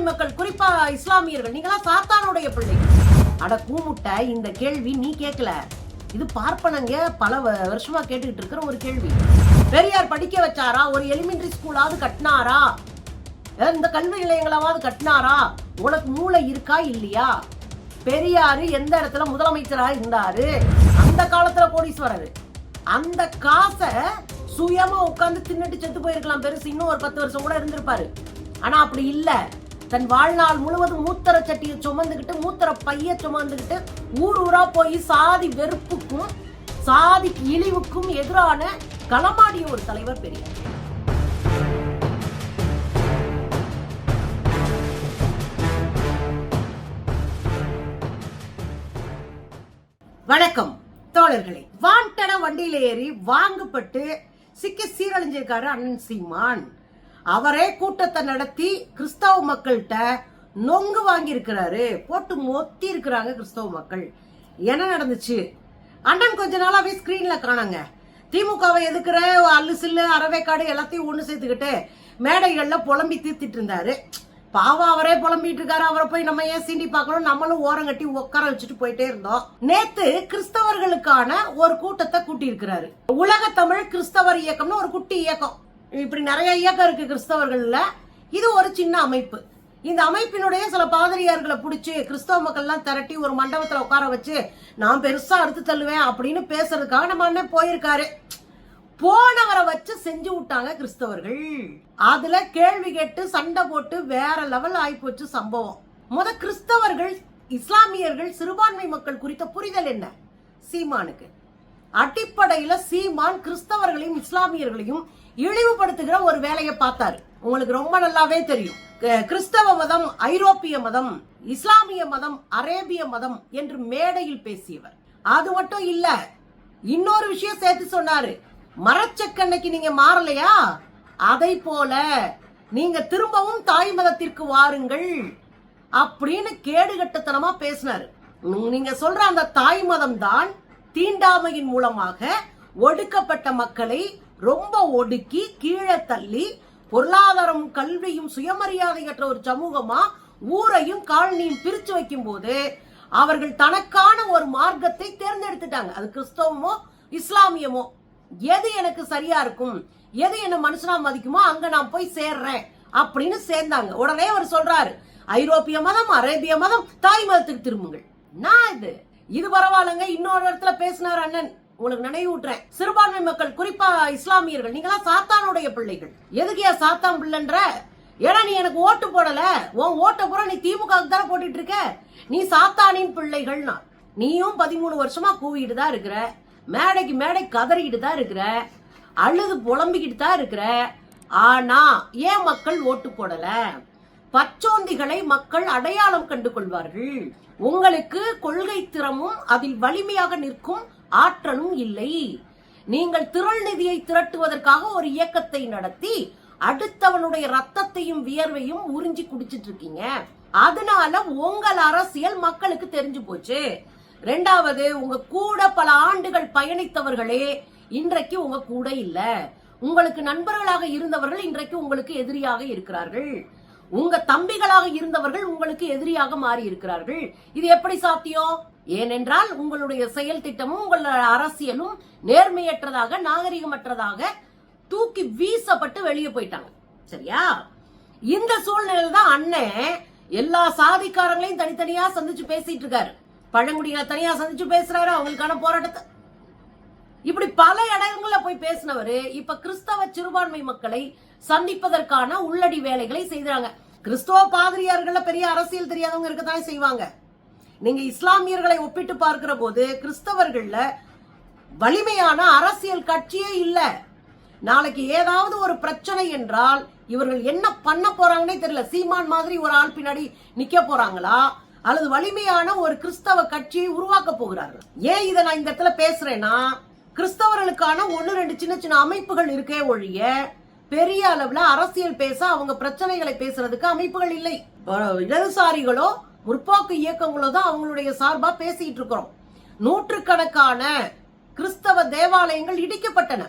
சிறுபான்மை மக்கள் குறிப்பா இஸ்லாமியர்கள். நீங்களாம் சாத்தானுடைய பிள்ளை அட கூமுட்ட இந்த கேள்வி நீ கேட்கல இது பார்ப்பனங்க பல வ- வருஷமா கேட்டுக்கிட்டு இருக்கிற ஒரு கேள்வி. பெரியார் படிக்க வச்சாரா? ஒரு எலிமெண்டரி ஸ்கூலாவது கட்டினாரா? இந்த கல்வி நிலையங்களாவது கட்டினாரா? உனக்கு மூளை இருக்கா இல்லையா? பெரியாரு எந்த இடத்துல முதலமைச்சரா இருந்தாரு? அந்த காலத்துல கோடீஸ்வரர். அந்த காசை சுயமா உட்கார்ந்து தின்னுட்டு செத்து போயிருக்கலாம் பெருசு. இன்னும் ஒரு பத்து வருஷம் கூட இருந்திருப்பாரு. ஆனா அப்படி இல்லை. தன் வாழ்நாள் முழுவதும் மூத்தர சட்டியை சுமந்துக்கிட்டு மூத்தர பைய சுமந்துக்கிட்டு ஊர் ஊரா போய் சாதி வெறுப்புக்கும் சாதி இழிவுக்கும் எதிரான களமாடிய ஒரு தலைவர் பெரியார். வணக்கம் தோழர்களே. வாண்டட வண்டியில ஏறி வாங்கப்பட்டு சிக்க சீரழிஞ்சிருக்காரு அண்ணன் சீமான். அவரே கூட்டத்தை நடத்தி கிறிஸ்தவ மக்கள்கிட்ட நொங்கு வாங்கி இருக்கிறாரு போட்டு மொத்தி இருக்கிறாங்க கிறிஸ்தவ மக்கள். என்ன நடந்துச்சு? அண்ணன் கொஞ்ச நாளாவே ஸ்கிரீன்ல காணாங்க. திமுகவை எதுக்குற? அல்லு சில்லு அறவேக்காடு எல்லாத்தையும் ஒண்ணு சேர்த்துக்கிட்டு மேடைகள்ல புலம்பி தீர்த்திட்டு இருந்தாரு. பாவம் அவரே புலம்பிட்டு இருக்காரு. அவரை போய் நம்ம ஏன் சீண்டி பார்க்கணும்? நம்மளும் ஓரம் கட்டி உட்கார வச்சுட்டு போயிட்டே இருந்தோம். நேத்து கிறிஸ்தவர்களுக்கான ஒரு கூட்டத்தை கூட்டி இருக்கிறாரு உலக தமிழ் கிறிஸ்தவர் இயக்கம்னு ஒரு குட்டி இயக்கம். இப்படி நிறைய இயக்கம் இருக்கு கிறிஸ்தவர்கள்ல. இது ஒரு சின்ன அமைப்பு. இந்த அமைப்பினுடைய சில பாதிரியார்களை பிடிச்சி கிறிஸ்தவ மக்கள்லாம் திரட்டி ஒரு மண்டபத்தில் உட்கார வச்சு நான் பெருசாக அறுத்து தள்ளுவேன் அப்படின்னு பேசுறதுக்காக நம்ம அண்ணன் போயிருக்காரு. போனவரை வச்சு செஞ்சு விட்டாங்க கிறிஸ்தவர்கள். அதுல கேள்வி கேட்டு சண்டை போட்டு வேற லெவல் ஆயிப்போச்சு சம்பவம். முத கிறிஸ்தவர்கள் இஸ்லாமியர்கள் சிறுபான்மை மக்கள் குறித்த புரிதல் என்ன? சீமானுக்கு. அடிப்படையில சீமான் கிறிஸ்தவர்களையும் இஸ்லாமியர்களையும் இழிவுபடுத்துகிற ஒரு வேலையை பார்த்தாரு. உங்களுக்கு ரொம்ப நல்லாவே தெரியும். க- கிறிஸ்தவ மதம் ஐரோப்பிய மதம் இஸ்லாமிய மதம் அரேபிய மதம் என்று மேடையில் பேசியவர். அது மட்டும் இல்ல இன்னொரு விஷயம் சேர்த்து சொன்னாரு. மரச்சக்கண்ணைக்கு நீங்க மாறலையா? அதை போல நீங்க திரும்பவும் தாய் மதத்திற்கு வாருங்கள் அப்படின்னு கேடுகட்டத்தனமா பேசினாரு. நீங்க சொல்ற அந்த தாய் மதம் தான் தீண்டாமையின் மூலமாக ஒடுக்கப்பட்ட மக்களை ரொம்ப ஒடுக்கி கீழே தள்ளி பொருளாதாரம் கல்வியும் சுயமரியாதையற்ற ஒரு சமூகமா ஊரையும் காலனியும் பிரிச்சு வைக்கும் போது அவர்கள் தனக்கான ஒரு மார்க்கத்தை தேர்ந்தெடுத்துட்டாங்க. அது கிறிஸ்தவமோ இஸ்லாமியமோ? எது எனக்கு சரியா இருக்கும்? எது என்ன மனுஷனா மதிக்குமோ அங்க நான் போய் சேர்றேன் அப்படின்னு சேர்ந்தாங்க. உடனே அவர் சொல்றாரு ஐரோப்பிய மதம் அரேபிய மதம் தாய் மதத்துக்கு திரும்புங்கள். நான் இது? இது பரவாயில்லைங்க. இன்னொரு இடத்துல பேசினார் அண்ணன். உங்களுக்கு நினைவூட்டுறேன். சிறுபான்மை மக்கள் குறிப்பா இஸ்லாமியர்கள் நீங்களாம் சாத்தானுடைய பிள்ளைகள். எதுக்கியா சாத்தான் பிள்ளைன்ற? ஏன்னா நீ எனக்கு ஓட்டு போடல. உன் ஓட்ட பூரா நீ திமுக தானே போட்டுட்டு இருக்க நீ சாத்தானின் பிள்ளைகள்னா. நீயும் பதிமூணு வருஷமா கூவிட்டு தான் இருக்கிற. மேடைக்கு மேடை கதறிக்கிட்டு தான் இருக்கிற. அழுது புலம்பிக்கிட்டு தான் இருக்கிற. ஆனா ஏன் மக்கள் ஓட்டு போடல? பச்சோந்திகளை மக்கள் அடையாளம் கண்டு கொள்வார்கள் உங்களுக்கு கொள்கை திறமும் அதில் வலிமையாக நிற்கும் ஆற்றலும் இல்லை. நீங்கள் திரள் நிதியை திரட்டுவதற்காக ஒரு இயக்கத்தை நடத்தி அடுத்தவனுடைய ரத்தத்தையும் வியர்வையும் உறிஞ்சி குடிச்சிட்டு இருக்கீங்க அதனால உங்கள் அரசியல் மக்களுக்கு தெரிஞ்சு போச்சு. ரெண்டாவது உங்க கூட பல ஆண்டுகள் பயணித்தவர்களே இன்றைக்கு உங்க கூட இல்ல. உங்களுக்கு நண்பர்களாக இருந்தவர்கள் இன்றைக்கு உங்களுக்கு எதிரியாக இருக்கிறார்கள். உங்க தம்பிகளாக இருந்தவர்கள் உங்களுக்கு எதிரியாக மாறி இருக்கிறார்கள். இது எப்படி சாத்தியம்? ஏனென்றால் உங்களுடைய செயல் திட்டமும் உங்கள் அரசியலும் நேர்மையற்றதாக நாகரிகமற்றதாக தூக்கி வீசப்பட்டு வெளியே போயிட்டாங்க. சரியா? இந்த சூழ்நிலையில தான் அண்ணன் எல்லா சாதிக்காரங்களையும் தனித்தனியா சந்திச்சு பேசிட்டு இருக்காரு. பழங்குடியில தனியா சந்திச்சு பேசுறாரு அவங்களுக்கான போராட்டத்தை. இப்படி பல இடங்கள்ல போய் பேசினவரு இப்ப கிறிஸ்தவ சிறுபான்மை மக்களை சந்திப்பதற்கான உள்ளடி வேலைகளை செய்கிறாங்க. கிறிஸ்தவ பாதிரியார்கள்ல பெரிய அரசியல் தெரியாதவங்க இருக்கத்தானே செய்வாங்க. நீங்க இஸ்லாமியர்களை ஒப்பிட்டு பார்க்கிற போது கிறிஸ்தவர்கள்ல வலிமையான அரசியல் கட்சியே இல்லை. நாளைக்கு ஏதாவது ஒரு பிரச்சனை என்றால் இவர்கள் என்ன பண்ண போறாங்கன்னே தெரியல. சீமான் மாதிரி ஒரு ஆள் பின்னாடி நிக்க போறாங்களா? அல்லது வலிமையான ஒரு கிறிஸ்தவ கட்சியை உருவாக்க போகிறார்கள். ஏன் இதை நான் இந்த இடத்துல பேசுறேன்னா கிறிஸ்தவர்களுக்கான ஒன்னு ரெண்டு சின்ன சின்ன அமைப்புகள் இருக்கே ஒழிய பெரிய அளவுல அரசியல் பேச அவங்க பிரச்சனைகளை பேசுறதுக்கு அமைப்புகள் இல்லை. இடதுசாரிகளோ முற்போக்கு இயக்கங்களோ தான் அவங்களுடைய சார்பா பேசிட்டு இருக்கிறோம். நூற்றுக்கணக்கான கிறிஸ்தவ தேவாலயங்கள் இடிக்கப்பட்டன.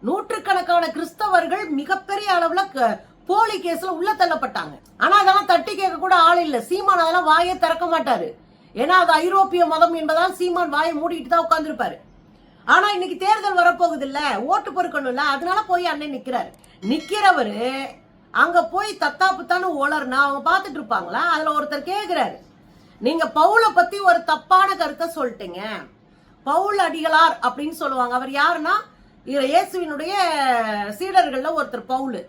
நூற்றுக்கணக்கான கிறிஸ்தவர்கள் மிகப்பெரிய அளவுல க- போலி கேஸ்ல உள்ள தள்ளப்பட்டாங்க. ஆனா அதெல்லாம் தட்டி கேட்க கூட ஆள் இல்ல. சீமான் அதெல்லாம் வாயே திறக்க மாட்டாரு. ஏன்னா அது ஐரோப்பிய மதம் என்பதால் சீமான் வாயை மூடிட்டு தான் உட்கார்ந்துருப்பாரு. ஆனா இன்னைக்கு தேர்தல் வரப்போகுது இல்ல ஓட்டு பொறுக்கணும்ல அதனால போய் அண்ணன் நிக்கிறாரு. நிக்கிறவரு அங்க போய் தத்தாப்புத்தான்னு ஓலர்னா அவங்க பார்த்துட்டு இருப்பாங்களா? அதுல ஒருத்தர் கேக்குறாரு. நீங்க பவுல பத்தி ஒரு தப்பான கருத்தை சொல்லிட்டீங்க. பவுல் அடிகளார் அப்படின்னு சொல்லுவாங்க. அவர் யாருன்னா? இயேசுவினுடைய சீடர்கள்ல ஒருத்தர் பவுல்.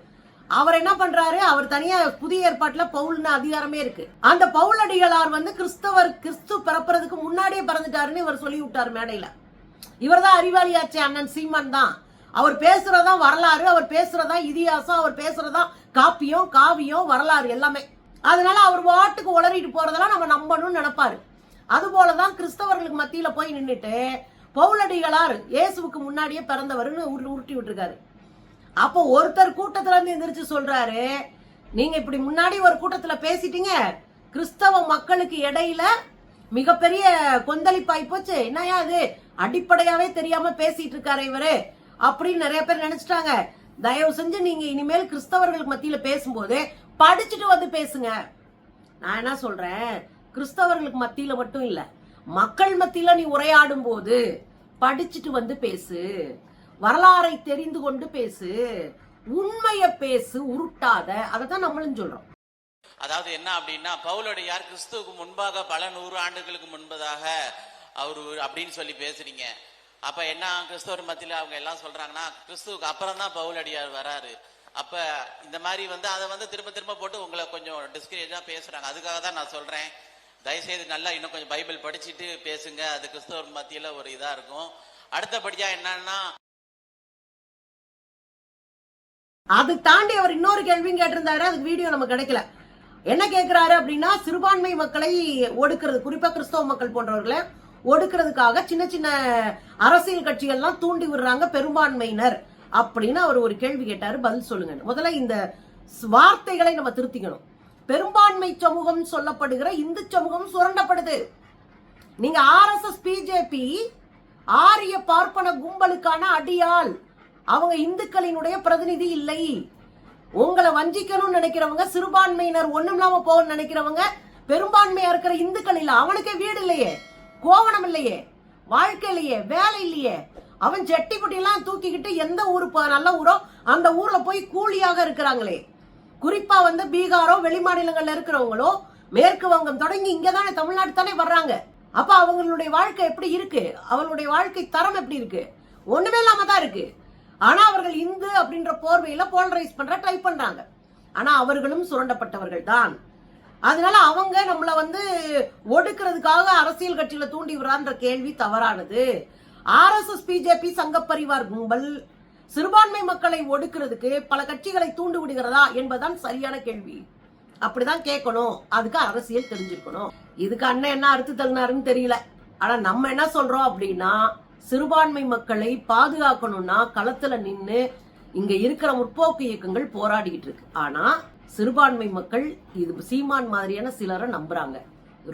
அவர் என்ன பண்றாரு? அவர் தனியா புதிய ஏற்பாட்டுல பவுல்னு அதிகாரமே இருக்கு. அந்த பவுல் அடிகளார் வந்து கிறிஸ்தவர் கிறிஸ்து பிறப்புறதுக்கு முன்னாடியே பிறந்துட்டாருன்னு இவர் சொல்லி விட்டார் மேடையில. இவர் தான் அறிவாளியாச்சே அண்ணன் சீமான் தான். அவர் பேசுறதா வரலாறு அவர் பேசுறதா இதிகாசம் அவர் பேசுறதா காப்பியம் காவியம் வரலாறு எல்லாமே. அதனால அவர் வாட்டுக்கு உளறிட்டு போறதெல்லாம் நம்ம நம்பணும்னு நினைப்பாரு. அது போலதான் கிறிஸ்தவர்களுக்கு மத்தியில போய் நின்றுட்டு பவுலடிகளார் இயேசுவுக்கு முன்னாடியே பிறந்தவர்னு உருட்டி விட்டுருக்காரு. அப்போ ஒருத்தர் கூட்டத்துல இருந்து எந்திரிச்சு சொல்றாரு நீங்க இப்படி முன்னாடி ஒரு கூட்டத்துல பேசிட்டீங்க கிறிஸ்தவ மக்களுக்கு இடையில மிகப்பெரிய கொந்தளிப்பாய் போச்சு. என்னையா அது அடிப்படையாவே தெரியாம பேசிட்டு இருக்காரு இவரு. அப்படின்னு நிறைய பேர் நினைச்சிட்டாங்க. தயவு செஞ்சு நீங்க இனிமேல் கிறிஸ்தவர்களுக்கு மத்தியில பேசும்போது படிச்சுட்டு வந்து பேசுங்க. நான் என்ன சொல்றேன்? கிறிஸ்தவர்களுக்கு மத்தியில மட்டும் இல்ல மக்கள் மத்தியில நீ உரையாடும் போது படிச்சுட்டு வந்து பேசு. வரலாறை தெரிந்து கொண்டு பேசு. உண்மைய பேசு உருட்டாத. அதை தான் நம்மளும் சொல்றோம். அதாவது என்ன அப்படின்னா பவுலடியார் கிறிஸ்துவுக்கு முன்பாக பல நூறு ஆண்டுகளுக்கு முன்பதாக அவர் அப்படின்னு சொல்லி பேசுறீங்க. அப்ப என்ன கிறிஸ்தவர் மத்தியில அவங்க எல்லாம் சொல்றாங்கன்னா கிறிஸ்துவுக்கு அப்புறம் தான் பவுலடியார் வராரு. அப்ப இந்த மாதிரி வந்து அதை வந்து திரும்ப திரும்ப போட்டு உங்களை கொஞ்சம் டிஸ்கரேஜா பேசுறாங்க. அதுக்காக தான் நான் சொல்றேன். தயவுசெய்து நல்லா இன்னும் கொஞ்சம் பைபிள் படிச்சுட்டு பேசுங்க. அது கிறிஸ்தவர் மத்தியில ஒரு இதா இருக்கும். அடுத்தபடியா என்னன்னா அது தாண்டி அவர் இன்னொரு கேள்வியும் கேட்டிருந்தாரு. அதுக்கு வீடியோ நமக்கு கிடைக்கல. என்ன கேட்கிறாரு அப்படின்னா சிறுபான்மை மக்களை ஒடுக்கிறது குறிப்பா கிறிஸ்தவ மக்கள் போன்றவர்களை ஒடுக்கிறதுக்காக சின்ன சின்ன அரசியல் கட்சிகள்லாம் தூண்டி விடுறாங்க பெரும்பான்மையினர் அப்படின்னு அவர் ஒரு கேள்வி கேட்டாரு பதில் சொல்லுங்க. முதல்ல இந்த வார்த்தைகளை நம்ம திருத்திக்கணும். பெரும்பான்மை சமூகம் சொல்லப்படுகிற இந்து சமூகம் சுரண்டப்படுது. நீங்க ஆர்எஸ்எஸ் பிஜேபி ஆரிய பார்ப்பன கும்பலுக்கான அடியாள். அவங்க இந்துக்களினுடைய பிரதிநிதி இல்லை. உங்களை வஞ்சிக்கணும்னு நினைக்கிறவங்க சிறுபான்மையினர் ஒண்ணும் இல்லாம போகணும்னு நினைக்கிறவங்க பெரும்பான்மையா இருக்கிற இந்துக்கள் இல்ல அவனுக்கே வீடு இல்லையே கோவணம் இல்லையே வாழ்க்கை இல்லையே வேலை இல்லையே. அவன் ஜெட்டி குட்டியெல்லாம் தூக்கிக்கிட்டு எந்த ஊரு நல்ல ஊரோ அந்த ஊர்ல போய் கூலியாக இருக்கிறாங்களே. குறிப்பா வந்து பீகாரோ வெளிமாநிலங்கள்ல இருக்கிறவங்களோ மேற்கு வங்கம் தொடங்கி இங்க தானே தமிழ்நாடு தானே வர்றாங்க. அப்ப அவங்களுடைய வாழ்க்கை எப்படி இருக்கு? அவங்களுடைய வாழ்க்கை தரம் எப்படி இருக்கு? ஒண்ணுமே இல்லாம தான் இருக்கு. ஆனா அவர்கள் இந்து அப்படின்ற போர்வையில போலரைஸ் பண்ற ட்ரை பண்றாங்க. ஆனா அவர்களும் சுரண்டப்பட்டவர்கள் தான். அதனால அவங்க நம்மள வந்து ஒடுக்கிறதுக்காக அரசியல் கட்சியில தூண்டி விடுறான்ற கேள்வி தவறானது. ஆர்எஸ்எஸ் பிஜேபி சங்கப்பரிவார் கும்பல் சிறுபான்மை மக்களை ஒடுக்கிறதுக்கு பல கட்சிகளை தூண்டு விடுகிறதா என்பதுதான் சரியான கேள்வி. அப்படிதான் கேட்கணும். அதுக்கு அரசியல் தெரிஞ்சிருக்கணும். இதுக்கு அண்ணன் என்ன அறுத்து தள்ளினாருன்னு தெரியல. ஆனா நம்ம என்ன சொல்றோம் அப்படின்னா சிறுபான்மை மக்களை பாதுகாக்கணும்னா களத்துல நின்று இங்க இருக்கிற முற்போக்கு இயக்கங்கள் போராடிக்கிட்டு இருக்கு. ஆனா சிறுபான்மை மக்கள் இது சீமான் மாதிரியான சிலரை நம்புறாங்க.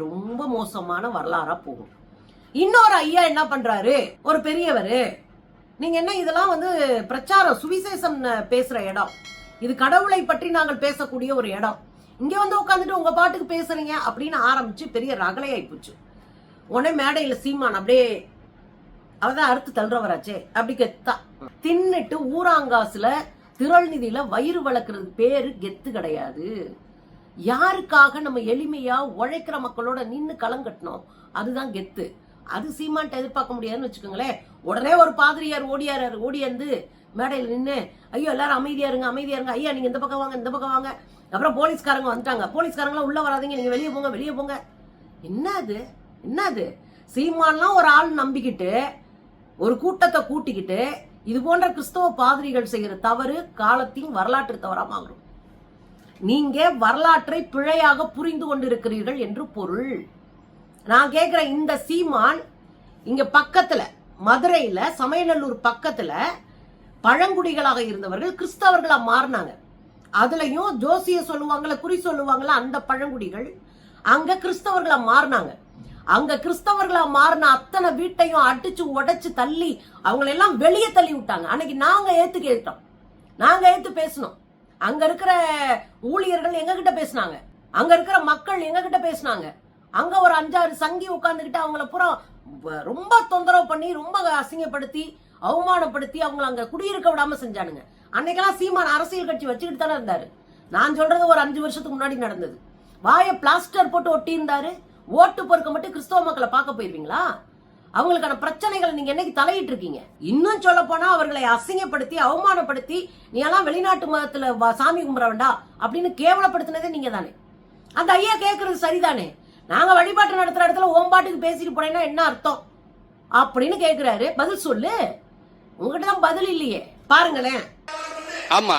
ரொம்ப மோசமான வரலாறா போகும். இன்னொரு ஐயா என்ன பண்றாரு? ஒரு பெரியவர். நீங்க என்ன இதெல்லாம் வந்து பிரச்சாரம் சுவிசேஷம் பேசுற இடம். இது கடவுளை பற்றி நாங்கள் பேசக்கூடிய ஒரு இடம். இங்க வந்து உட்காந்துட்டு உங்க பாட்டுக்கு பேசுறீங்க அப்படின்னு ஆரம்பிச்சு பெரிய ரகலையாயி போச்சு. உடனே மேடையில சீமான் அப்படியே அவதான் அறுத்து தள்ளுறவராச்சே அப்படி கெத்தா. தின்னுட்டு ஊராங்காசுல திரள் நிதியில வயிறு வளர்க்கறது பேரு கெத்து கிடையாது. யாருக்காக நம்ம எளிமையா உழைக்கிற மக்களோட நின்னு களங்கட்டணும் அதுதான் கெத்து. அது சீமான்ட்ட எதிர்பார்க்க முடியாதுன்னு வச்சுக்கோங்களேன். உடனே ஒரு பாதிரியார் ஓடியார் ஓடியாந்து மேடையில் நின்று ஐயோ எல்லாரும் அமைதியா இருங்க அமைதியா இருங்க. ஐயா நீங்க இந்த பக்கம் வாங்க இந்த பக்கம் வாங்க. அப்புறம் போலீஸ்காரங்க வந்துட்டாங்க. போலீஸ்காரங்களாம் உள்ள வராதீங்க நீங்க வெளியே போங்க வெளியே போங்க. என்ன அது? என்ன அது? சீமான்லாம் ஒரு ஆள் நம்பிக்கிட்டு ஒரு கூட்டத்தை கூட்டிக்கிட்டு இது போன்ற கிறிஸ்தவ பாதிரிகள் செய்கிற தவறு காலத்தின் வரலாற்று தவறாக மாறும். நீங்க வரலாற்றை பிழையாக புரிந்து கொண்டிருக்கிறீர்கள் என்று பொருள். நான் கேட்கிற இந்த சீமான் இங்க பக்கத்துல மதுரையில சமயநல்லூர் பக்கத்துல பழங்குடிகளாக இருந்தவர்கள் கிறிஸ்தவர்களா மாறினாங்க. அதுலயும் ஜோசிய சொல்லுவாங்கல்ல குறி சொல்லுவாங்கல்ல அந்த பழங்குடிகள் அங்க கிறிஸ்தவர்களா மாறினாங்க. அங்க கிறிஸ்தவர்களா மாறின அத்தனை வீட்டையும் அடிச்சு உடைச்சு தள்ளி அவங்கள எல்லாம் வெளியே தள்ளி விட்டாங்க. அன்னைக்கு நாங்க ஏத்து கேட்டோம். நாங்க ஏத்து பேசணும் அங்க இருக்கிற ஊழியர்கள் எங்க கிட்ட பேசினாங்க. அங்க இருக்கிற மக்கள் எங்க கிட்ட பேசினாங்க. அங்க ஒரு அஞ்சாறு சங்கி உட்காந்துக்கிட்டு அவங்கள பூரா ரொம்ப தொந்தரவு பண்ணி ரொம்ப அசிங்கப்படுத்தி அவமானப்படுத்தி அவங்கள அங்க குடியிருக்க விடாம செஞ்சானுங்க. அன்னைக்கெல்லாம் சீமான் அரசியல் கட்சி வச்சுக்கிட்டு தானே இருந்தாரு. நான் சொல்றது ஒரு அஞ்சு வருஷத்துக்கு முன்னாடி நடந்தது. வாயை பிளாஸ்டர் போட்டு ஒட்டி இருந்தாரு ஓட்டு பொறுக்க மட்டும் கிறிஸ்தவ மக்களை பார்க்க போயிருவீங்களா? அவங்களுக்கான பிரச்சனைகளை நீங்க என்னைக்கு தலையிட்டு இருக்கீங்க இன்னும் சொல்ல போனா அவர்களை அசிங்கப்படுத்தி அவமானப்படுத்தி நீ எல்லாம் வெளிநாட்டு மதத்துல வா- சாமி கும்பிட வேண்டாம் அப்படின்னு கேவலப்படுத்தினதே நீங்க தானே. அந்த ஐயா கேட்கறது சரிதானே? நாங்க வழிபாட்டு நடத்துற இடத்துல ஓம்பாட்டுக்கு பேசிட்டு போனேன்னா என்ன அர்த்தம்? அப்படின்னு கேக்குறாரு. பதில் சொல்லு. உங்ககிட்ட தான் பதில் இல்லையே. பாருங்களேன். ஆமா.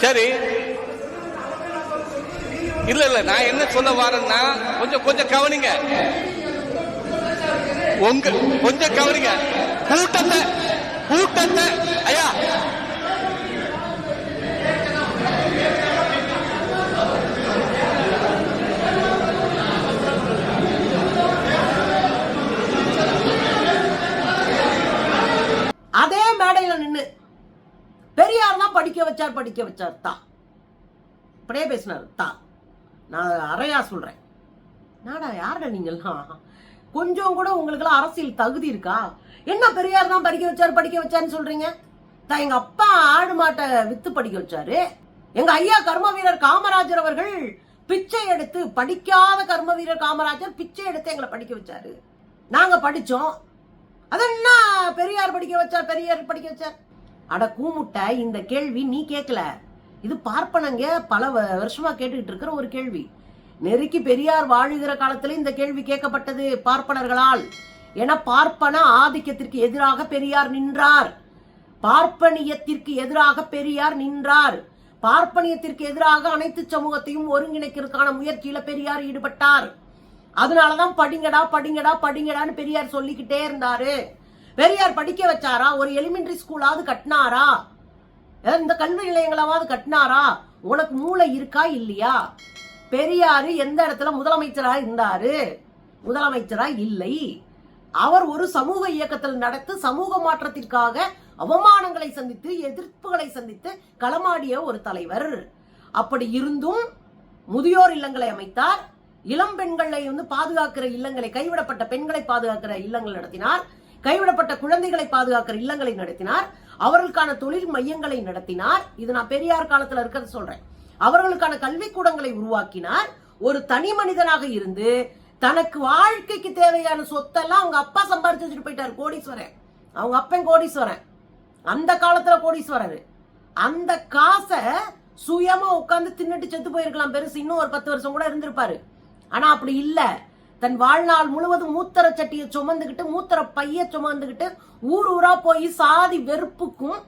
சரி. இல்ல இல்ல நான் என்ன சொல்ல வரேன்னா கொஞ்சம் கொஞ்சம் கவனிங்க. உங்க கொஞ்சம் கவனிங்க. கூட்டத்தை கூட்டத்தை ஐயா. அதே மேடையில நின்னு பெரியார் தான் படிக்க வச்சார் படிக்க வச்சார் தான் இப்படியே பேசினார் தான். நான் அறையா சொல்றேன். நாடா யாருடா நீங்கள்லாம்? கொஞ்சம் கூட உங்களுக்கெல்லாம் அரசியல் தகுதி இருக்கா? என்ன பெரியார் தான் படிக்க வச்சார் படிக்க வச்சாருன்னு சொல்றீங்க? தான் எங்க அப்பா ஆடு மாட்டை வித்து படிக்க வச்சாரு. எங்க ஐயா கர்ம வீரர் காமராஜர் அவர்கள் பிச்சை எடுத்து படிக்காத கர்ம வீரர் காமராஜர் பிச்சை எடுத்து எங்களை படிக்க வச்சாரு. நாங்க படிச்சோம். அது என்ன பெரியார் படிக்க வச்சார் பெரியார் படிக்க வச்சார்? அட கூமுட்டை இந்த கேள்வி நீ கேட்கல இது பார்ப்பனங்க பல வ- வருஷமா கேட்டுக்கிட்டு இருக்கிற ஒரு கேள்வி. நெருக்கி பெரியார் வாழுகிற காலத்துல இந்த கேள்வி கேட்கப்பட்டது பார்ப்பனர்களால். என பார்ப்பன ஆதிக்கத்திற்கு எதிராக பெரியார் நின்றார். பார்ப்பனியத்திற்கு எதிராக பெரியார் நின்றார். பார்ப்பனியத்திற்கு எதிராக அனைத்து சமூகத்தையும் ஒருங்கிணைக்கிறதுக்கான முயற்சியில பெரியார் ஈடுபட்டார். அதனாலதான் படிங்கடா படிங்கடா படிங்கடான்னு பெரியார் சொல்லிக்கிட்டே இருந்தாரு. பெரியார் படிக்க வச்சாரா? ஒரு எலிமெண்டரி ஸ்கூலாவது கட்டினாரா? இந்த கல்வி நிலையங்களாவது கட்டினாரா? உனக்கு மூளை இருக்கா இல்லையா? பெரியாரு எந்த இடத்துல முதலமைச்சரா இருந்தாரு? முதலமைச்சரா இல்லை. அவர் ஒரு சமூக இயக்கத்தில் நடத்து சமூக மாற்றத்திற்காக அவமானங்களை சந்தித்து எதிர்ப்புகளை சந்தித்து களமாடிய ஒரு தலைவர். அப்படி இருந்தும் முதியோர் இல்லங்களை அமைத்தார். இளம் பெண்களை வந்து பாதுகாக்கிற இல்லங்களை கைவிடப்பட்ட பெண்களை பாதுகாக்கிற இல்லங்கள் நடத்தினார். கைவிடப்பட்ட குழந்தைகளை பாதுகாக்கிற இல்லங்களை நடத்தினார். அவர்களுக்கான தொழில் மையங்களை நடத்தினார். இது நான் பெரியார் காலத்துல இருக்கிறத சொல்றேன். அவர்களுக்கான கல்விக்கூடங்களை உருவாக்கினார். ஒரு தனி மனிதனாக இருந்து தனக்கு வாழ்க்கைக்கு தேவையான சொத்தெல்லாம் அவங்க அப்பா சம்பாரிச்சு வச்சுட்டு போயிட்டார் கோடீஸ்வரன் அவங்க அப்பன் கோடீஸ்வரன். அந்த காலத்துல கோடீஸ்வரர். அந்த காசை சுயமா உட்காந்து தின்னுட்டு செத்து போயிருக்கலாம் பெருசு. இன்னும் ஒரு பத்து வருஷம் கூட இருந்திருப்பாரு. ஆனா அப்படி இல்லை. தன் வாழ்நாள் முழுவதும் மூத்தர சட்டியை சுமந்துக்கிட்டு மூத்தர பைய சுமந்துக்கிட்டு ஊர் ஊரா போய் சாதி வெறுப்புக்கும்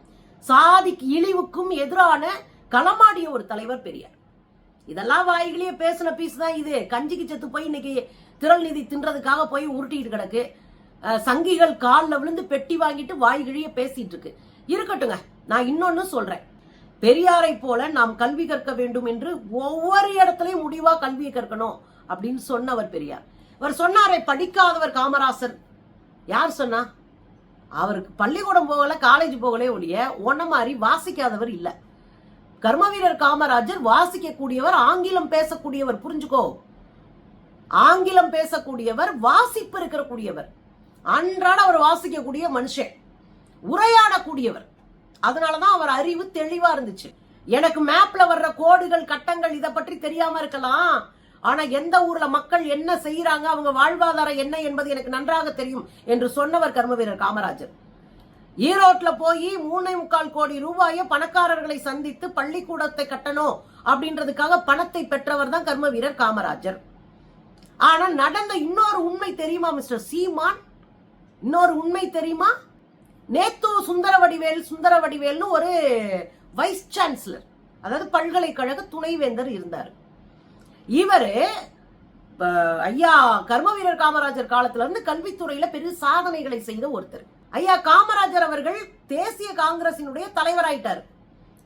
சாதிக்கு இழிவுக்கும் எதிரான களமாடிய ஒரு தலைவர் பெரியார். இதெல்லாம் வாய்களையே பேசின பீஸ் தான் இது. கஞ்சிக்கு செத்து போய் இன்னைக்கு திரள் நிதி தின்றதுக்காக போய் உருட்டிட்டு கிடக்கு. சங்கிகள் காலில் விழுந்து பெட்டி வாங்கிட்டு வாய்கிழிய பேசிட்டு இருக்கு. இருக்கட்டுங்க நான் இன்னொன்னு சொல்றேன். பெரியாரை போல நாம் கல்வி கற்க வேண்டும் என்று ஒவ்வொரு இடத்துலயும் முடிவா கல்வியை கற்கணும் அப்படின்னு சொன்னவர் பெரியார். அவர் சொன்னாரே படிக்காதவர் காமராசர். யார் சொன்னா? அவருக்கு பள்ளிக்கூடம் போகல காலேஜ் போகலே ஒழிய ஒன்ன மாதிரி வாசிக்காதவர் இல்ல. கர்மவீரர் காமராஜர் வாசிக்கக்கூடியவர் ஆங்கிலம் பேசக்கூடியவர் புரிஞ்சுக்கோ. ஆங்கிலம் பேசக்கூடியவர் வாசிப்பு இருக்கக்கூடியவர். அன்றாட அவர் வாசிக்கக்கூடிய மனுஷன். உரையாடக்கூடியவர். அதனாலதான் அவர் அறிவு தெளிவா இருந்துச்சு. எனக்கு மேப்ல வர்ற கோடுகள் கட்டங்கள் இதை பற்றி தெரியாம இருக்கலாம். ஆனா எந்த ஊர்ல மக்கள் என்ன செய்யறாங்க அவங்க வாழ்வாதாரம் என்ன என்பது எனக்கு நன்றாக தெரியும் என்று சொன்னவர் கர்மவீரர் காமராஜர். ஈரோட்ல போய் மூணே முக்கால் கோடி ரூபாயை பணக்காரர்களை சந்தித்து பள்ளிக்கூடத்தை கட்டணும் அப்படின்றதுக்காக பணத்தை பெற்றவர் தான் கர்ம வீரர் காமராஜர். ஆனா நடந்த இன்னொரு உண்மை தெரியுமா மிஸ்டர் சீமான்? இன்னொரு உண்மை தெரியுமா? நேத்து சுந்தரவடிவேல் சுந்தரவடிவேல்னு ஒரு வைஸ் சான்சலர் அதாவது பல்கலைக்கழக துணைவேந்தர் இருந்தார். இவர் இப்ப, ஐயா கர்மவீரர் காமராஜர் காலத்துல இருந்து கல்வித்துறையில பெரிய சாதனைகளை செய்த ஒருத்தர். ஐயா காமராஜர் அவர்கள் தேசிய காங்கிரசினுடைய தலைவராயிட்டார்.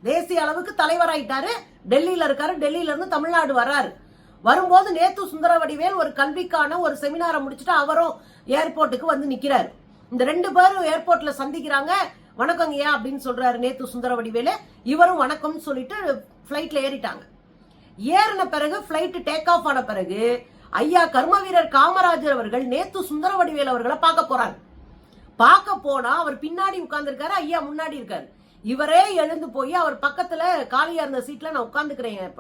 தேசிய அளவுக்கு தலைவராயிட்டாரு. டெல்லியில இருக்காரு. டெல்லியில இருந்து தமிழ்நாடு வர்றாரு. வரும்போது நேத்து சுந்தரவடிவேல் ஒரு கல்விக்கான ஒரு செமினாரை முடிச்சுட்டு அவரும் ஏர்போர்ட்டுக்கு வந்து நிக்கிறாரு. இந்த ரெண்டு பேரும் ஏர்போர்ட்ல சந்திக்கிறாங்க. வணக்கங்கய்யா அப்படின்னு சொல்றாரு நேத்து சுந்தரவடிவேலு. இவரும் வணக்கம்னு சொல்லிட்டு ஃப்ளைட்ல ஏறிட்டாங்க. ஏறின பிறகு ஃப்ளைட்டு டேக் ஆஃப் ஆன பிறகு ஐயா கர்ம வீரர் காமராஜர் அவர்கள் நேத்து சுந்தர வடிவேல் அவர்களை பார்க்க போறாங்க பார்க்க போனா அவர் பின்னாடி உட்கார்ந்துருக்காரு ஐயா முன்னாடி இருக்காரு. இவரே எழுந்து போய் அவர் பக்கத்துல காலியா இருந்த சீட்ல நான் உட்காந்துக்கிறேன்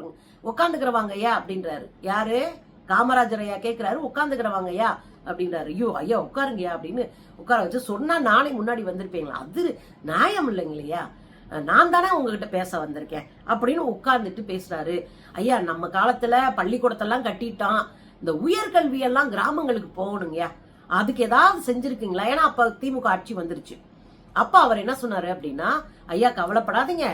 உட்காந்துக்கிறவாங்க ஐயா அப்படின்றாரு. யாரு? காமராஜர் ஐயா கேட்கிறாரு உட்காந்துக்கிறவாங்க ஐயா அப்படின்றாரு. ஐயோ ஐயா உட்காருங்கய்யா அப்படின்னு உட்கார வச்சு சொன்னா நாளை முன்னாடி வந்திருப்பீங்களா? அது நியாயம் இல்லைங்க இல்லையா? நான் தானே உங்ககிட்ட பேச வந்திருக்கேன் அப்படின்னு உட்கார்ந்துட்டு பேசுறாரு. ஐயா நம்ம காலத்துல பள்ளிக்கூடத்தெல்லாம் கட்டிட்டான். இந்த உயர்கல்வி எல்லாம் கிராமங்களுக்கு போகணுங்கய்யா அதுக்கு ஏதாவது செஞ்சிருக்கீங்களா? ஏன்னா அப்ப திமுக ஆட்சி வந்துருச்சு. அப்ப அவர் என்ன சொன்னாரு அப்படின்னா ஐயா கவலைப்படாதீங்க.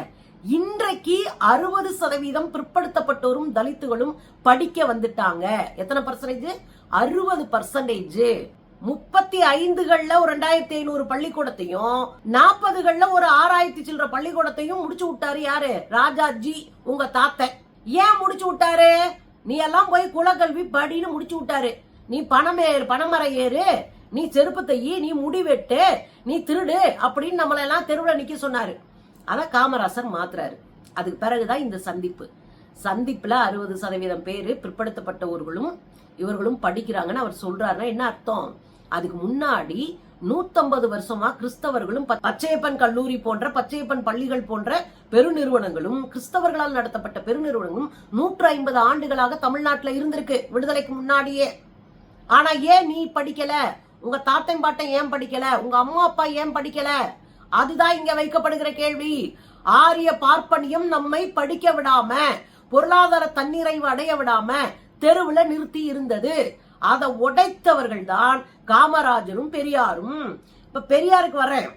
இன்றைக்கு அறுபது சதவீதம் பிற்படுத்தப்பட்டோரும் தலித்துகளும் படிக்க வந்துட்டாங்க. எத்தனை பர்சன்டேஜ் அறுபது பர்சன்டேஜ் முப்பத்தி ஐந்துகள்ல ஒரு ரெண்டாயிரத்தி ஐநூறு பள்ளிக்கூடத்தையும் நாற்பதுகள்ல ஒரு ஆறாயிரத்தி சில்லற பள்ளிக்கூடத்தையும் முடிச்சு விட்டாரு யாரு? ராஜாஜி உங்க தாத்தன் ஏன் முடிச்சு விட்டாரு? நீ எல்லாம் போய் குலக்கல்வி படின்னு முடிச்சு விட்டாரு. நீ பணமே பணமரை பணமரம் ஏறு நீ செருப்பு தையி நீ முடி வெட்டு நீ திருடு அப்படின்னு நம்மள எல்லாம் தெருவில் நிக்க சொன்னாரு. அதான் காமராசர் மாத்துறாரு. அதுக்கு பிறகுதான் இந்த சந்திப்பு. சந்திப்புல அறுபது சதவீதம் பேரு பிற்படுத்தப்பட்டவர்களும் இவர்களும் படிக்கிறாங்கன்னு அவர் சொல்றாருன்னா என்ன அர்த்தம்? அதுக்கு முன்னாடி நூத்தம்பது வருஷமா கிறிஸ்தவர்களும் ப- பச்சையப்பன் கல்லூரி போன்ற பச்சையப்பன் பள்ளிகள் போன்ற பெருநிறுவனங்களும் கிறிஸ்தவர்களால் நடத்தப்பட்ட பெருநிறுவனங்களும் நூற்று ஐம்பது ஆண்டுகளாக தமிழ்நாட்டுல இருந்திருக்கு விடுதலைக்கு முன்னாடியே. ஆனா ஏன் நீ படிக்கல? உங்க தாத்தன் பாட்டன் ஏன் படிக்கல? உங்க அம்மா அப்பா ஏன் படிக்கல? அதுதான் இங்க வைக்கப்படுகிற கேள்வி. ஆரிய பார்ப்பனியம் நம்மை படிக்க விடாம பொருளாதார தன்னிறைவு அடைய விடாம தெருவுல நிறுத்தி இருந்தது. அதை உடைத்தவர்கள் தான் காமராஜரும் பெரியாரும். இப்ப பெரியாருக்கு வரேன்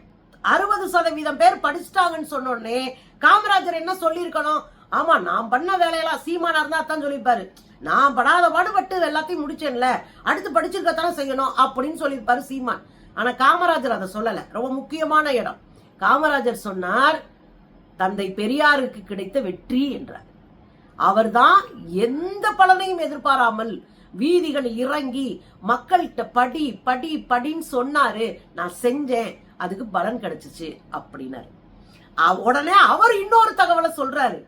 அறுபது சதவீதம் பேர் படிச்சுட்டாங்கன்னு சொன்ன உடனே காமராஜர் என்ன சொல்லியிருக்கணும்? ஆமா நான் பண்ண வேலையெல்லாம் சீமானா இருந்தா தான் சொல்லியிருப்பாரு. நான் படாத பாடுபட்டு எல்லாத்தையும் முடிச்சேன்ல. அடுத்து படிச்சிருக்கத்தானே செய்யணும் அப்படின்னு சொல்லியிருப்பாரு சீமான். ஆனா காமராஜர் அதை சொல்லல. ரொம்ப முக்கியமான இடம். காமராஜர் சொன்னார் தந்தை பெரியாருக்கு கிடைத்த வெற்றி என்றார். அவர்தான் எந்த பலனையும் எதிர்பாராமல் வீதிகளில் இறங்கி மக்கள்கிட்ட படி படி படின்னு சொன்னாரு. நான் செஞ்சேன். அதுக்கு பலன் கிடைச்சிச்சு அப்படின்னாரு. உடனே அவர் இன்னொரு தகவலை சொல்றாரு.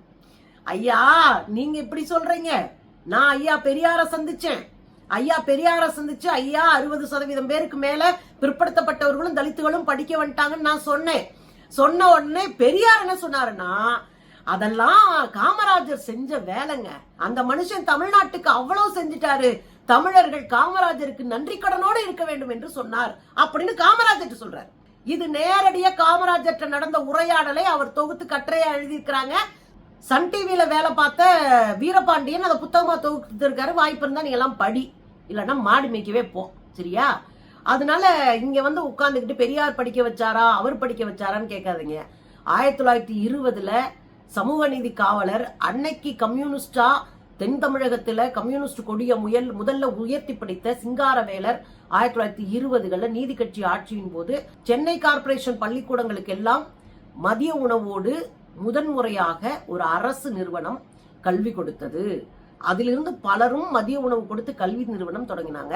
ஐயா நீங்க இப்படி சொல்றீங்க. நான் ஐயா பெரியார சந்திச்சேன். ஐயா பெரியார சந்திச்சு ஐயா அறுபது சதவீதம் பேருக்கு மேல பிற்படுத்தப்பட்டவர்களும் தலித்துகளும் படிக்க வந்துட்டாங்கன்னு நான் சொன்னேன். சொன்ன உடனே பெரியார் என்ன சொன்னாருன்னா அதெல்லாம் காமராஜர் செஞ்ச வேலைங்க. அந்த மனுஷன் தமிழ்நாட்டுக்கு அவ்வளவு செஞ்சுட்டாரு. தமிழர்கள் காமராஜருக்கு நன்றி கடனோடு இருக்க வேண்டும் என்று சொன்னார் அப்படின்னு காமராஜர் சொல்றார். இது நேரடியா காமராஜர்கிட்ட நடந்த உரையாடலை அவர் தொகுத்து கட்டுரையா எழுதியிருக்கிறாங்க. சன் டிவியில வேலை பார்த்த வீரபாண்டியன் அதை புத்தகமா தொகுத்திருக்காரு வாய்ப்பு இருந்தா நீங்க எல்லாம் படி. இல்லைன்னா மாடு மேய்க்கவே போ. சரியா? அதனால இங்க வந்து உட்காந்துக்கிட்டு பெரியார் படிக்க வச்சாரா? அவர் படிக்க வச்சாரான்னு கேட்காதீங்க. ஆயிரத்தி தொள்ளாயிரத்தி இருபதுல சமூக நீதி காவலர் அன்னைக்கு கம்யூனிஸ்டா தென் தமிழகத்துல கம்யூனிஸ்ட் கொடிய முயல் முதல்ல உயர்த்தி பிடித்த சிங்காரவேலர் ஆயிரத்தி தொள்ளாயிரத்தி இருபதுகள்ல நீதி கட்சி ஆட்சியின் போது சென்னை கார்ப்பரேஷன் பள்ளிக்கூடங்களுக்கு எல்லாம் மதிய உணவோடு முதன்முறையாக ஒரு அரசு நிறுவனம் கல்வி கொடுத்தது. அதிலிருந்து பலரும் மதிய உணவு கொடுத்து கல்வி நிறுவனம் தொடங்கினாங்க.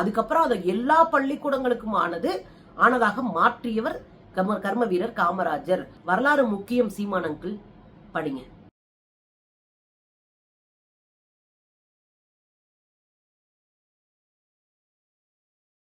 அதுக்கப்புறம் அதை எல்லா பள்ளிக்கூடங்களுக்கும் ஆனது ஆனதாக மாற்றியவர் கர்ம கர்ம வீரர் காமராஜர். வரலாறு முக்கியம் சீமானங்கள் படிங்க.